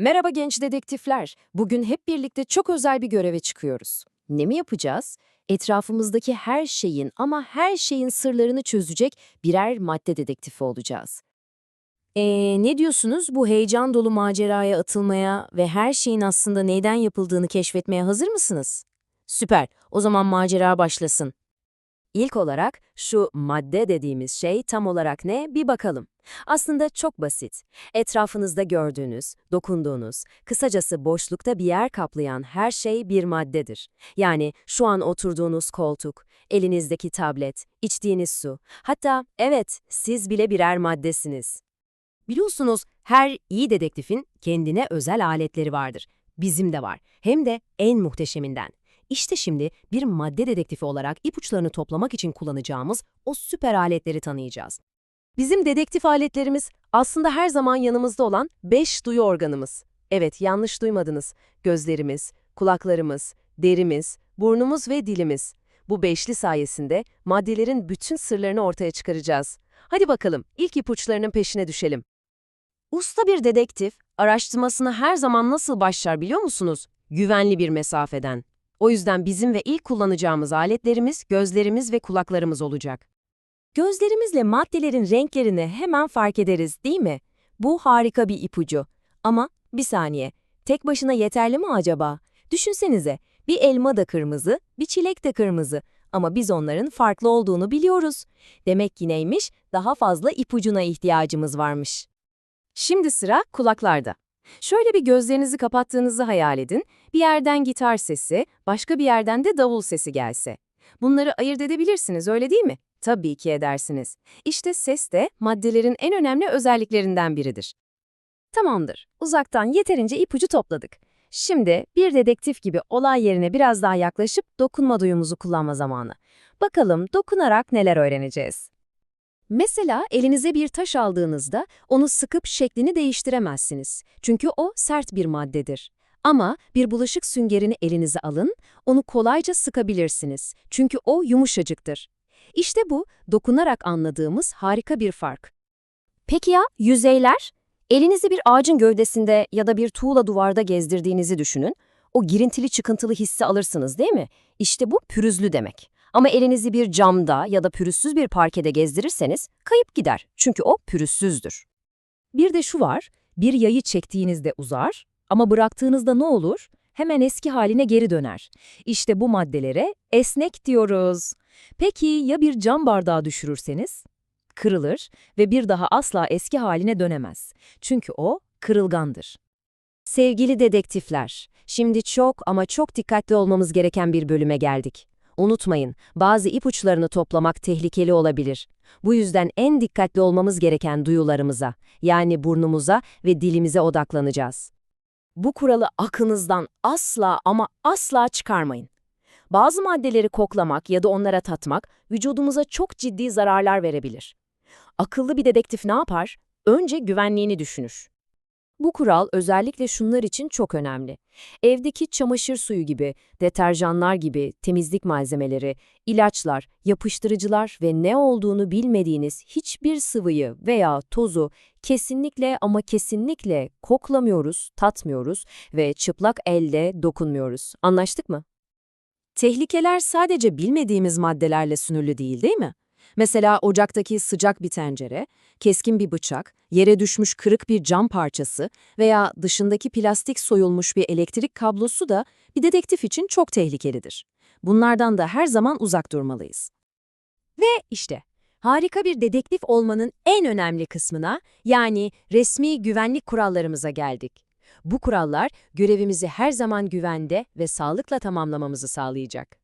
Merhaba genç dedektifler. Bugün hep birlikte çok özel bir göreve çıkıyoruz. Ne mi yapacağız? Etrafımızdaki her şeyin ama her şeyin sırlarını çözecek birer madde dedektifi olacağız. Ee, ne diyorsunuz bu heyecan dolu maceraya atılmaya ve her şeyin aslında neyden yapıldığını keşfetmeye hazır mısınız? Süper, o zaman macera başlasın. İlk olarak şu madde dediğimiz şey tam olarak ne bir bakalım. Aslında çok basit. Etrafınızda gördüğünüz, dokunduğunuz, kısacası boşlukta bir yer kaplayan her şey bir maddedir. Yani şu an oturduğunuz koltuk, elinizdeki tablet, içtiğiniz su, hatta evet siz bile birer maddesiniz. Biliyorsunuz her iyi dedektifin kendine özel aletleri vardır. Bizim de var. Hem de en muhteşeminden. İşte şimdi bir madde dedektifi olarak ipuçlarını toplamak için kullanacağımız o süper aletleri tanıyacağız. Bizim dedektif aletlerimiz aslında her zaman yanımızda olan beş duyu organımız. Evet, yanlış duymadınız. Gözlerimiz, kulaklarımız, derimiz, burnumuz ve dilimiz. Bu beşli sayesinde maddelerin bütün sırlarını ortaya çıkaracağız. Hadi bakalım, ilk ipuçlarının peşine düşelim. Usta bir dedektif, araştırmasına her zaman nasıl başlar biliyor musunuz? Güvenli bir mesafeden. O yüzden bizim ve ilk kullanacağımız aletlerimiz gözlerimiz ve kulaklarımız olacak. Gözlerimizle maddelerin renklerini hemen fark ederiz, değil mi? Bu harika bir ipucu. Ama bir saniye, tek başına yeterli mi acaba? Düşünsenize, bir elma da kırmızı, bir çilek de kırmızı. Ama biz onların farklı olduğunu biliyoruz. Demek ki neymiş? Daha fazla ipucuna ihtiyacımız varmış. Şimdi sıra kulaklarda. Şöyle bir gözlerinizi kapattığınızı hayal edin. Bir yerden gitar sesi, başka bir yerden de davul sesi gelse. Bunları ayırt edebilirsiniz, öyle değil mi? Tabii ki edersiniz. İşte ses de maddelerin en önemli özelliklerinden biridir. Tamamdır. Uzaktan yeterince ipucu topladık. Şimdi bir dedektif gibi olay yerine biraz daha yaklaşıp dokunma duyumuzu kullanma zamanı. Bakalım dokunarak neler öğreneceğiz. Mesela elinize bir taş aldığınızda onu sıkıp şeklini değiştiremezsiniz. Çünkü o sert bir maddedir. Ama bir bulaşık süngerini elinize alın, onu kolayca sıkabilirsiniz. Çünkü o yumuşacıktır. İşte bu dokunarak anladığımız harika bir fark. Peki ya yüzeyler? Elinizi bir ağacın gövdesinde ya da bir tuğla duvarda gezdirdiğinizi düşünün. O girintili çıkıntılı hissi alırsınız değil mi? İşte bu pürüzlü demek. Ama elinizi bir camda ya da pürüzsüz bir parkede gezdirirseniz kayıp gider. Çünkü o pürüzsüzdür. Bir de şu var, bir yayı çektiğinizde uzar ama bıraktığınızda ne olur? Hemen eski haline geri döner. İşte bu maddelere esnek diyoruz. Peki ya bir cam bardağı düşürürseniz? Kırılır ve bir daha asla eski haline dönemez. Çünkü o kırılgandır. Sevgili dedektifler, şimdi çok ama çok dikkatli olmamız gereken bir bölüme geldik. Unutmayın, bazı ipuçlarını toplamak tehlikeli olabilir. Bu yüzden en dikkatli olmamız gereken duyularımıza, yani burnumuza ve dilimize odaklanacağız. Bu kuralı aklınızdan asla ama asla çıkarmayın. Bazı maddeleri koklamak ya da onlara tatmak vücudumuza çok ciddi zararlar verebilir. Akıllı bir dedektif ne yapar? Önce güvenliğini düşünür. Bu kural özellikle şunlar için çok önemli. Evdeki çamaşır suyu gibi, deterjanlar gibi temizlik malzemeleri, ilaçlar, yapıştırıcılar ve ne olduğunu bilmediğiniz hiçbir sıvıyı veya tozu kesinlikle ama kesinlikle koklamıyoruz, tatmıyoruz ve çıplak elle dokunmuyoruz. Anlaştık mı? Tehlikeler sadece bilmediğimiz maddelerle sınırlı değil, değil mi? Mesela ocaktaki sıcak bir tencere, keskin bir bıçak, yere düşmüş kırık bir cam parçası veya dışındaki plastik soyulmuş bir elektrik kablosu da bir dedektif için çok tehlikelidir. Bunlardan da her zaman uzak durmalıyız. Ve işte harika bir dedektif olmanın en önemli kısmına yani resmi güvenlik kurallarımıza geldik. Bu kurallar görevimizi her zaman güvende ve sağlıkla tamamlamamızı sağlayacak.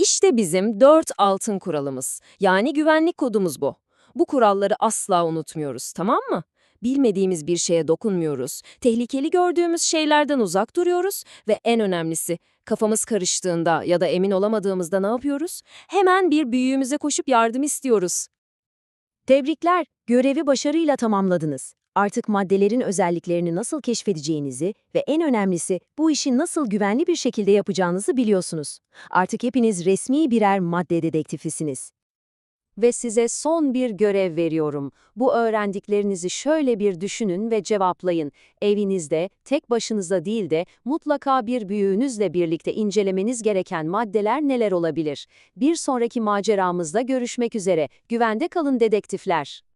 İşte bizim dört altın kuralımız. Yani güvenlik kodumuz bu. Bu kuralları asla unutmuyoruz, tamam mı? Bilmediğimiz bir şeye dokunmuyoruz, tehlikeli gördüğümüz şeylerden uzak duruyoruz ve en önemlisi kafamız karıştığında ya da emin olamadığımızda ne yapıyoruz? Hemen bir büyüğümüze koşup yardım istiyoruz. Tebrikler, görevi başarıyla tamamladınız. Artık maddelerin özelliklerini nasıl keşfedeceğinizi ve en önemlisi bu işi nasıl güvenli bir şekilde yapacağınızı biliyorsunuz. Artık hepiniz resmi birer madde dedektifisiniz. Ve size son bir görev veriyorum. Bu öğrendiklerinizi şöyle bir düşünün ve cevaplayın. Evinizde, tek başınıza değil de mutlaka bir büyüğünüzle birlikte incelemeniz gereken maddeler neler olabilir? Bir sonraki maceramızda görüşmek üzere. Güvende kalın dedektifler.